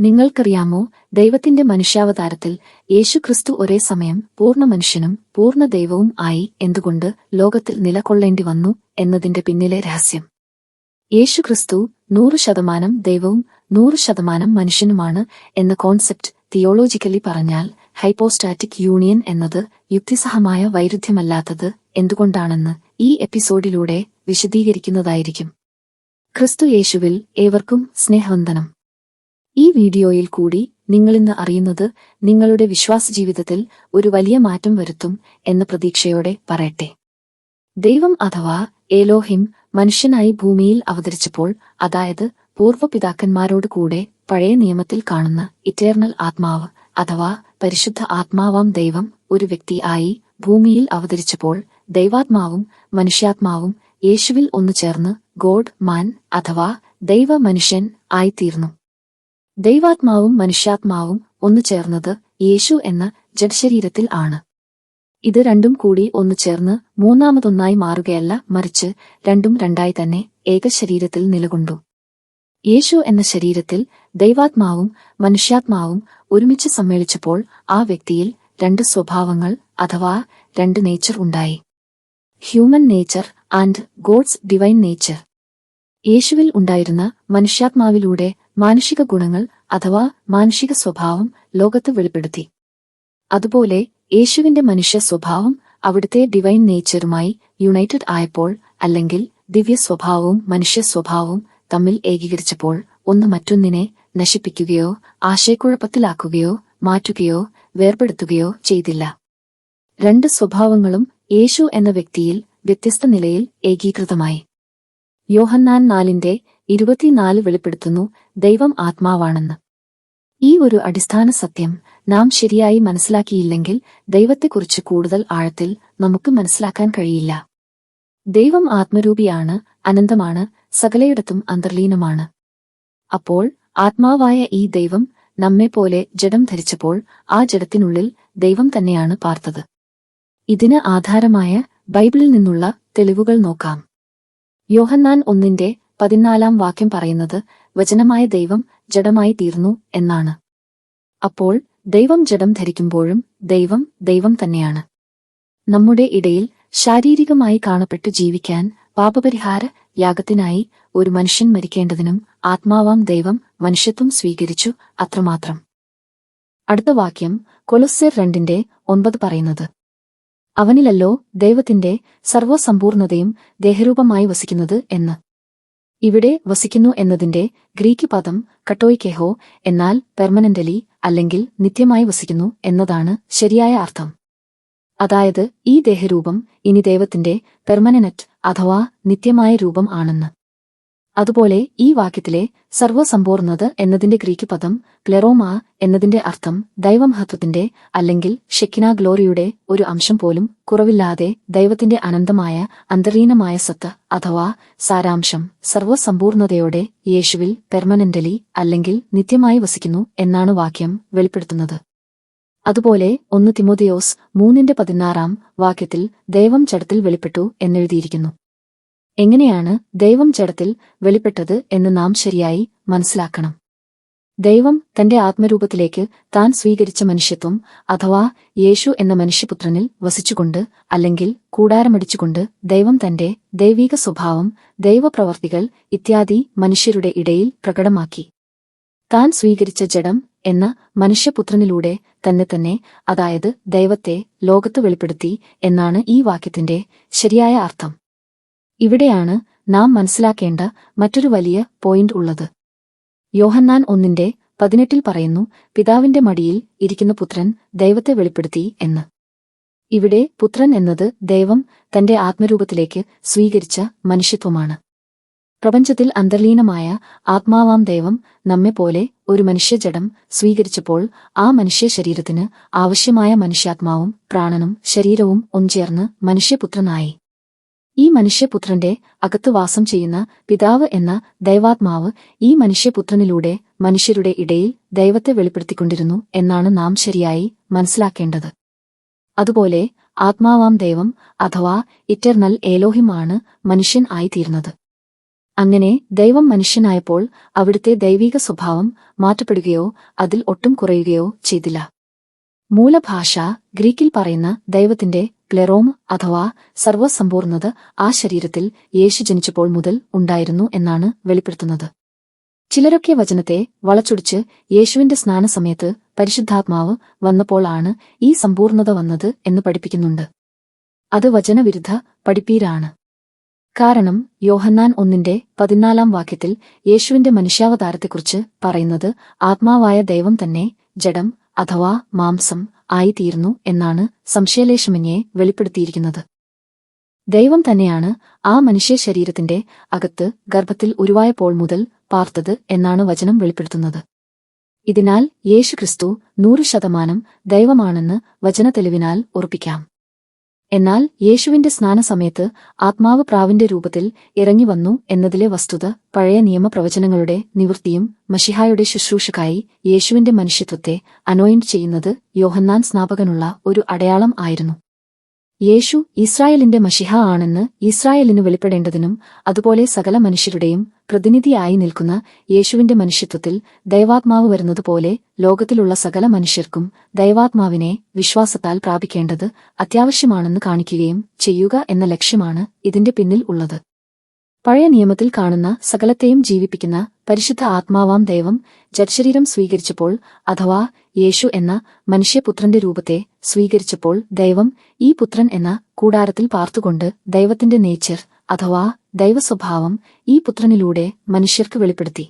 നിങ്ങൾക്കറിയാമോ ദൈവത്തിന്റെ മനുഷ്യാവതാരത്തിൽ യേശുക്രിസ്തു ഒരേ സമയം പൂർണ മനുഷ്യനും പൂർണ ദൈവവും ആയി എന്തുകൊണ്ട് ലോകത്തിൽ നിലകൊള്ളേണ്ടി വന്നു എന്നതിന്റെ പിന്നിലെ രഹസ്യം. യേശുക്രിസ്തു നൂറ് ശതമാനം ദൈവവും നൂറ് ശതമാനം മനുഷ്യനുമാണ് എന്ന കോൺസെപ്റ്റ് തിയോളോജിക്കലി പറഞ്ഞാൽ ഹൈപ്പോസ്റ്റാറ്റിക് യൂണിയൻ എന്നത് യുക്തിസഹമായ വൈരുദ്ധ്യമല്ലാത്തത് എന്തുകൊണ്ടാണെന്ന് ഈ എപ്പിസോഡിലൂടെ വിശദീകരിക്കുന്നതായിരിക്കും. ക്രിസ്തു യേശുവിൽ ഏവർക്കും സ്നേഹവന്ദനം. ഈ വീഡിയോയിൽ കൂടി നിങ്ങളിന്ന് അറിയുന്നത് നിങ്ങളുടെ വിശ്വാസ ജീവിതത്തിൽ ഒരു വലിയ മാറ്റം വരുത്തും എന്ന പ്രതീക്ഷയോടെ പറയട്ടെ. ദൈവം അഥവാ ഏലോഹിം മനുഷ്യനായി ഭൂമിയിൽ അവതരിച്ചപ്പോൾ അതായത് പൂർവപിതാക്കന്മാരോട് കൂടെ പഴയ നിയമത്തിൽ കാണുന്ന ഇറ്റേർണൽ ആത്മാവ് അഥവാ പരിശുദ്ധ ആത്മാവാം ദൈവം ഒരു വ്യക്തി ആയി ഭൂമിയിൽ അവതരിച്ചപ്പോൾ ദൈവാത്മാവും മനുഷ്യാത്മാവും യേശുവിൽ ഒന്നു ചേർന്ന് ഗോഡ് മാൻ അഥവാ ദൈവ മനുഷ്യൻ ആയിത്തീർന്നു. ദൈവാത്മാവും മനുഷ്യാത്മാവും ഒന്നു ചേർന്നത് യേശു എന്ന ജഡശരീരത്തിൽ ആണ്. ഇത് രണ്ടും കൂടി ഒന്നു ചേർന്ന് മൂന്നാമതൊന്നായി മാറുകയല്ല മറിച്ച് രണ്ടും രണ്ടായി തന്നെ ഏക ശരീരത്തിൽ നിലകൊണ്ടു. യേശു എന്ന ശരീരത്തിൽ ദൈവാത്മാവും മനുഷ്യാത്മാവും ഒരുമിച്ച് സമ്മേളിച്ചപ്പോൾ ആ വ്യക്തിയിൽ രണ്ട് സ്വഭാവങ്ങൾ അഥവാ രണ്ട് നേച്ചർ ഉണ്ടായി. Human nature and God's divine nature. യേശുവിൽ ഉണ്ടായിരുന്ന മനുഷ്യാത്മാവിലൂടെ മാനുഷിക ഗുണങ്ങൾ അഥവാ മാനുഷിക സ്വഭാവം ലോകത്ത് വെളിപ്പെടുത്തി. അതുപോലെ യേശുവിന്റെ മനുഷ്യ സ്വഭാവം അവിടുത്തെ ഡിവൈൻ നേച്ചറുമായി യുണൈറ്റഡ് ആയപ്പോൾ അല്ലെങ്കിൽ ദിവ്യ സ്വഭാവവും മനുഷ്യ സ്വഭാവവും തമ്മിൽ ഏകീകരിച്ചപ്പോൾ ഒന്ന് മറ്റൊന്നിനെ നശിപ്പിക്കുകയോ ആശയക്കുഴപ്പത്തിലാക്കുകയോ മാറ്റുകയോ വേർപെടുത്തുകയോ ചെയ്തില്ല. രണ്ട് സ്വഭാവങ്ങളും യേശു എന്ന വ്യക്തിയിൽ വ്യത്യസ്ത നിലയിൽ ഏകീകൃതമായി. യോഹന്നാൻ നാലിന്റെ ഇരുപത്തിനാല് വെളിപ്പെടുത്തുന്നു ദൈവം ആത്മാവാണെന്ന്. ഈ ഒരു അടിസ്ഥാന സത്യം നാം ശരിയായി മനസ്സിലാക്കിയില്ലെങ്കിൽ ദൈവത്തെക്കുറിച്ച് കൂടുതൽ ആഴത്തിൽ നമുക്ക് മനസ്സിലാക്കാൻ കഴിയില്ല. ദൈവം ആത്മരൂപിയാണ് അനന്തമാണ് സകലയിടത്തും അന്തർലീനമാണ്. അപ്പോൾ ആത്മാവായ ഈ ദൈവം നമ്മെപ്പോലെ ജഡം ധരിച്ചപ്പോൾ ആ ജഡത്തിനുള്ളിൽ ദൈവം തന്നെയാണ് പാർത്തത്. ഇതിന് ആധാരമായ ബൈബിളിൽ നിന്നുള്ള തെളിവുകൾ നോക്കാം. യോഹന്നാൻ ഒന്നിന്റെ പതിനാലാം വാക്യം പറയുന്നത് വചനമായ ദൈവം ജഡമായി തീർന്നു എന്നാണ്. അപ്പോൾ ദൈവം ജഡം ധരിക്കുമ്പോഴും ദൈവം ദൈവം തന്നെയാണ്. നമ്മുടെ ഇടയിൽ ശാരീരികമായി കാണപ്പെട്ടു ജീവിക്കാൻ പാപപരിഹാര യാഗത്തിനായി ഒരു മനുഷ്യൻ മരിക്കേണ്ടതിനും ആത്മാവാം ദൈവം മനുഷ്യത്വം സ്വീകരിച്ചു അത്രമാത്രം. അടുത്ത വാക്യം കൊലസ്സർ രണ്ടിന്റെ ഒൻപത് പറയുന്നത്. അവനിലല്ലോ ദൈവത്തിന്റെ സർവസമ്പൂർണതയും ദേഹരൂപമായി വസിക്കുന്നത് എന്ന്. ഇവിടെ വസിക്കുന്നു എന്നതിന്റെ ഗ്രീക്ക് പദം കട്ടോയ്ക്കെഹോ എന്നാൽ പെർമനന്റലി അല്ലെങ്കിൽ നിത്യമായി വസിക്കുന്നു എന്നതാണ് ശരിയായ അർത്ഥം. അതായത് ഈ ദേഹരൂപം ഇനി ദൈവത്തിന്റെ പെർമനനറ്റ് അഥവാ നിത്യമായ രൂപം ആണെന്ന്. അതുപോലെ ഈ വാക്യത്തിലെ സർവസമ്പൂർണത എന്നതിന്റെ ഗ്രീക്ക് പദം ക്ലെറോമ എന്നതിന്റെ അർത്ഥം ദൈവമഹത്വത്തിന്റെ അല്ലെങ്കിൽ ഷെക്കിന ഗ്ലോറിയുടെ ഒരു അംശം പോലും കുറവില്ലാതെ ദൈവത്തിന്റെ അനന്തമായ അന്തരീനമായ സത്ത് അഥവാ സാരാംശം സർവസമ്പൂർണതയോടെ യേശുവിൽ പെർമനന്റലി അല്ലെങ്കിൽ നിത്യമായി വസിക്കുന്നു എന്നാണ് വാക്യം വെളിപ്പെടുത്തുന്നത്. അതുപോലെ ഒന്ന് തിമോതിയോസ് മൂന്നിന്റെ പതിനാറാം വാക്യത്തിൽ ദൈവം ചടത്തിൽ വെളിപ്പെട്ടു എന്നെഴുതിയിരിക്കുന്നു. എങ്ങനെയാണ് ദൈവം ജഡത്തിൽ വെളിപ്പെട്ടത് എന്ന് നാം ശരിയായി മനസ്സിലാക്കണം. ദൈവം തന്റെ ആത്മരൂപത്തിലേക്ക് താൻ സ്വീകരിച്ച മനുഷ്യത്വം അഥവാ യേശു എന്ന മനുഷ്യപുത്രനിൽ വസിച്ചുകൊണ്ട് അല്ലെങ്കിൽ കൂടാരമടിച്ചുകൊണ്ട് ദൈവം തന്റെ ദൈവീക സ്വഭാവം ദൈവപ്രവർത്തികൾ ഇത്യാദി മനുഷ്യരുടെ ഇടയിൽ പ്രകടമാക്കി. താൻ സ്വീകരിച്ച ജഡം എന്ന മനുഷ്യപുത്രനിലൂടെ തന്നെ തന്നെ അതായത് ദൈവത്തെ ലോകത്ത് വെളിപ്പെടുത്തി എന്നാണ് ഈ വാക്യത്തിന്റെ ശരിയായ അർത്ഥം. ഇവിടെയാണ് നാം മനസ്സിലാക്കേണ്ട മറ്റൊരു വലിയ പോയിന്റ് ഉള്ളത്. യോഹന്നാൻ ഒന്നിന്റെ പതിനെട്ടിൽ പറയുന്നു പിതാവിന്റെ മടിയിൽ ഇരിക്കുന്ന പുത്രൻ ദൈവത്തെ വെളിപ്പെടുത്തി എന്ന്. ഇവിടെ പുത്രൻ എന്നത് ദൈവം തന്റെ ആത്മരൂപത്തിലേക്ക് സ്വീകരിച്ച മനുഷ്യത്വമാണ്. പ്രപഞ്ചത്തിൽ അന്തർലീനമായ ആത്മാവാം ദൈവം നമ്മെപ്പോലെ ഒരു മനുഷ്യജടം സ്വീകരിച്ചപ്പോൾ ആ മനുഷ്യ ശരീരത്തിന് ആവശ്യമായ മനുഷ്യാത്മാവും പ്രാണനും ശരീരവും ഒഞ്ചേർന്ന് മനുഷ്യപുത്രനായി. ഈ മനുഷ്യപുത്രന്റെ അകത്ത് വാസം ചെയ്യുന്ന പിതാവ് എന്ന ദൈവാത്മാവ് ഈ മനുഷ്യപുത്രനിലൂടെ മനുഷ്യരുടെ ഇടയിൽ ദൈവത്തെ വെളിപ്പെടുത്തിക്കൊണ്ടിരുന്നു എന്നാണ് നാം ശരിയായി മനസ്സിലാക്കേണ്ടത്. അതുപോലെ ആത്മാവാം ദൈവം അഥവാ ഇറ്റർണൽ ഏലോഹിമാണ് മനുഷ്യൻ ആയിത്തീർന്നത്. അങ്ങനെ ദൈവം മനുഷ്യനായപ്പോൾ അവിടുത്തെ ദൈവിക സ്വഭാവം മാറ്റപ്പെടുകയോ അതിൽ ഒട്ടും കുറയുകയോ ചെയ്തില്ല. മൂലഭാഷ ഗ്രീക്കിൽ പറയുന്ന ദൈവത്തിന്റെ പ്ലെറോം അഥവാ സർവസമ്പൂർണത ആ ശരീരത്തിൽ യേശു ജനിച്ചപ്പോൾ മുതൽ ഉണ്ടായിരുന്നു എന്നാണ് വെളിപ്പെടുത്തുന്നത്. ചിലരൊക്കെ വചനത്തെ വളച്ചൊടിച്ച് യേശുവിന്റെ സ്നാനസമയത്ത് പരിശുദ്ധാത്മാവ് വന്നപ്പോൾ ആണ് ഈ സമ്പൂർണത വന്നത് എന്ന് പഠിപ്പിക്കുന്നുണ്ട്. അത് വചനവിരുദ്ധ പഠിപ്പീരാണ്. കാരണം യോഹന്നാൻ ഒന്നിന്റെ പതിനാലാം വാക്യത്തിൽ യേശുവിന്റെ മനുഷ്യാവതാരത്തെക്കുറിച്ച് പറയുന്നത് ആത്മാവായ ദൈവം തന്നെ ജഡം അഥവാ മാംസം ആയിത്തീരുന്നു എന്നാണ് സംശയലേശമന്യെ വെളിപ്പെടുത്തിയിരിക്കുന്നത്. ദൈവം തന്നെയാണ് ആ മനുഷ്യ ശരീരത്തിന്റെ അകത്ത് ഗർഭത്തിൽ ഉരുവായപ്പോൾ മുതൽ പാർത്തത് എന്നാണ് വചനം വെളിപ്പെടുത്തുന്നത്. ഇതിനാൽ യേശുക്രിസ്തു നൂറ് ശതമാനം ദൈവമാണെന്ന് വചന തെളിവിനാൽ ഉറപ്പിക്കാം. എന്നാൽ യേശുവിന്റെ സ്നാനസമയത്ത് ആത്മാവ് പ്രാവിന്റെ രൂപത്തിൽ ഇറങ്ങി വന്നു എന്നതിലെ വസ്തുത പഴയ നിയമപ്രവചനങ്ങളുടെ നിവൃത്തിയും മഷിഹായുടെ ശുശ്രൂഷക്കായി യേശുവിന്റെ മനുഷ്യത്വത്തെ അനോയിന്റ് ചെയ്യുന്നത് യോഹന്നാൻ സ്നാപകനുള്ള ഒരു അടയാളം ആയിരുന്നു. യേശു ഇസ്രായേലിന്റെ മഷിഹ ആണെന്ന് ഇസ്രായേലിന് വെളിപ്പെടേണ്ടതിനും അതുപോലെ സകല മനുഷ്യരുടെയും പ്രതിനിധിയായി നിൽക്കുന്ന യേശുവിന്റെ മനുഷ്യത്വത്തിൽ ദൈവാത്മാവ് വരുന്നതുപോലെ ലോകത്തിലുള്ള സകല മനുഷ്യർക്കും ദൈവാത്മാവിനെ വിശ്വാസത്താൽ പ്രാപിക്കേണ്ടത് അത്യാവശ്യമാണെന്ന് കാണിക്കുകയും ചെയ്യുക എന്ന ലക്ഷ്യമാണ് ഇതിന്റെ പിന്നിൽ ഉള്ളത്. പഴയ നിയമത്തിൽ കാണുന്ന സകലത്തെയും ജീവിപ്പിക്കുന്ന പരിശുദ്ധ ആത്മാവാം ദൈവം ജഡ്ശരീരം സ്വീകരിച്ചപ്പോൾ അഥവാ യേശു എന്ന മനുഷ്യപുത്രന്റെ രൂപത്തെ സ്വീകരിച്ചപ്പോൾ ദൈവം ഈ പുത്രൻ എന്ന കൂടാരത്തിൽ പാർത്തുകൊണ്ട് ദൈവത്തിന്റെ നേച്ചർ അഥവാ ദൈവസ്വഭാവം ഈ പുത്രനിലൂടെ മനുഷ്യർക്ക് വെളിപ്പെടുത്തി.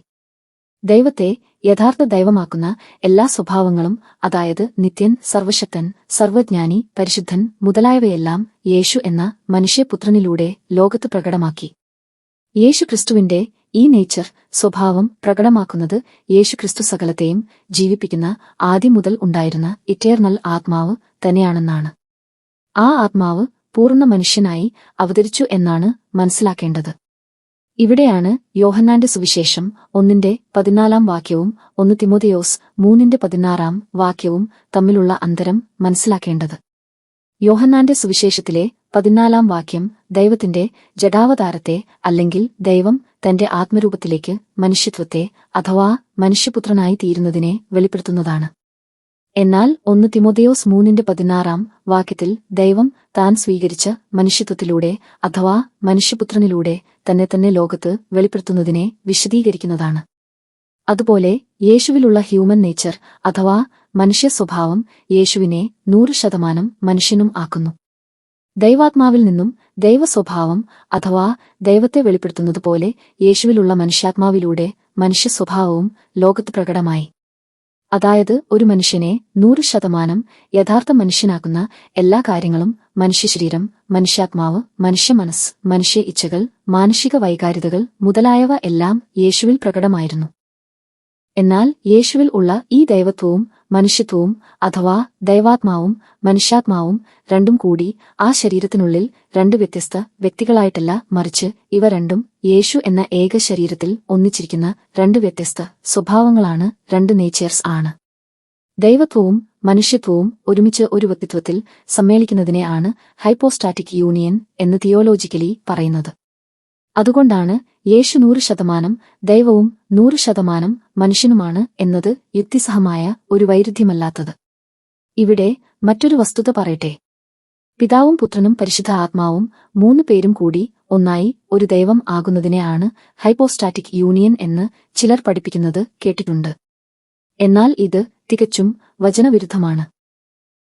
ദൈവത്തെ യഥാർത്ഥ ദൈവമാക്കുന്ന എല്ലാ സ്വഭാവങ്ങളും അതായത് നിത്യൻ സർവശക്തൻ സർവജ്ഞാനി പരിശുദ്ധൻ മുതലായവയെല്ലാം യേശു എന്ന മനുഷ്യപുത്രനിലൂടെ ലോകത്ത് പ്രകടമാക്കി. യേശുക്രിസ്തുവിന്റെ ഈ നേച്ചർ സ്വഭാവം പ്രകടമാക്കുന്നത് യേശുക്രിസ്തു സകലത്തെയും ജീവിപ്പിക്കുന്ന ആദ്യം മുതൽ ഉണ്ടായിരുന്ന ഇറ്റേർണൽ ആത്മാവ് തന്നെയാണെന്നാണ്. ആ ആത്മാവ് പൂർണ മനുഷ്യനായി അവതരിച്ചു എന്നാണ് മനസ്സിലാക്കേണ്ടത്. ഇവിടെയാണ് യോഹന്നാന്റെ സുവിശേഷം ഒന്നിന്റെ പതിനാലാം വാക്യവും ഒന്ന് തിമോതിയോസ് മൂന്നിന്റെ പതിനാറാം വാക്യവും തമ്മിലുള്ള അന്തരം മനസ്സിലാക്കേണ്ടത്. യോഹന്നാന്റെ സുവിശേഷത്തിലെ പതിനാലാം വാക്യം ദൈവത്തിന്റെ ജഡാവതാരത്തെ അല്ലെങ്കിൽ ദൈവം തന്റെ ആത്മരൂപത്തിലേക്ക് മനുഷ്യത്വത്തെ അഥവാ മനുഷ്യപുത്രനായി തീരുന്നതിനെ വെളിപ്പെടുത്തുന്നതാണ്. എന്നാൽ ഒന്ന് തിമോദയോസ് മൂന്നിന്റെ പതിനാറാം വാക്യത്തിൽ ദൈവം താൻ സ്വീകരിച്ച മനുഷ്യത്വത്തിലൂടെ അഥവാ മനുഷ്യപുത്രനിലൂടെ തന്നെ തന്നെ ലോകത്ത് വെളിപ്പെടുത്തുന്നതിനെ വിശദീകരിക്കുന്നതാണ്. അതുപോലെ യേശുവിലുള്ള ഹ്യൂമൻ നേച്ചർ അഥവാ മനുഷ്യ സ്വഭാവം യേശുവിനെ നൂറ് ശതമാനം മനുഷ്യനും ആക്കുന്നു. ദൈവാത്മാവിൽ നിന്നും ദൈവസ്വഭാവം അഥവാ ദൈവത്തെ വെളിപ്പെടുത്തുന്നതുപോലെ യേശുവിലുള്ള മനുഷ്യാത്മാവിലൂടെ മനുഷ്യ സ്വഭാവവും ലോകത്ത് പ്രകടമായി. അതായത് ഒരു മനുഷ്യനെ നൂറ് ശതമാനം യഥാർത്ഥ മനുഷ്യനാക്കുന്ന എല്ലാ കാര്യങ്ങളും മനുഷ്യശരീരം മനുഷ്യാത്മാവ് മനുഷ്യ മനസ്സ് മനുഷ്യ ഇച്ഛകൾ മാനുഷിക വൈകാരികതകൾ മുതലായവ എല്ലാം യേശുവിൽ പ്രകടമായിരുന്നു. എന്നാൽ യേശുവിൽ ഉള്ള ഈ ദൈവത്വവും മനുഷ്യത്വവും അഥവാ ദൈവാത്മാവും മനുഷ്യാത്മാവും രണ്ടും കൂടി ആ ശരീരത്തിനുള്ളിൽ രണ്ട് വ്യത്യസ്ത വ്യക്തികളായിട്ടല്ല മറിച്ച് ഇവ രണ്ടും യേശു എന്ന ഏക ശരീരത്തിൽ ഒന്നിച്ചിരിക്കുന്ന രണ്ട് വ്യത്യസ്ത സ്വഭാവങ്ങളാണ് രണ്ട് നേച്ചേഴ്സ് ആണ്. ദൈവത്വവും മനുഷ്യത്വവും ഒരുമിച്ച് ഒരു വ്യക്തിത്വത്തിൽ സമ്മേളിക്കുന്നതിനെയാണ് ഹൈപ്പോസ്റ്റാറ്റിക് യൂണിയൻ എന്ന് തിയോളോജിക്കലി പറയുന്നത്. അതുകൊണ്ടാണ് യേശു നൂറ് ശതമാനം ദൈവവും നൂറ് ശതമാനം മനുഷ്യനുമാണ് എന്നത് യുക്തിസഹമായ ഒരു വൈരുദ്ധ്യമല്ലാത്തത്. ഇവിടെ മറ്റൊരു വസ്തുത പറയട്ടെ. പിതാവും പുത്രനും പരിശുദ്ധ ആത്മാവും മൂന്ന് പേരും കൂടി ഒന്നായി ഒരു ദൈവം ആകുന്നതിനെയാണ് ഹൈപ്പോസ്റ്റാറ്റിക് യൂണിയൻ എന്ന് ചിലർ പഠിപ്പിക്കുന്നത് കേട്ടിട്ടുണ്ട്. എന്നാൽ ഇത് തികച്ചും വചനവിരുദ്ധമാണ്.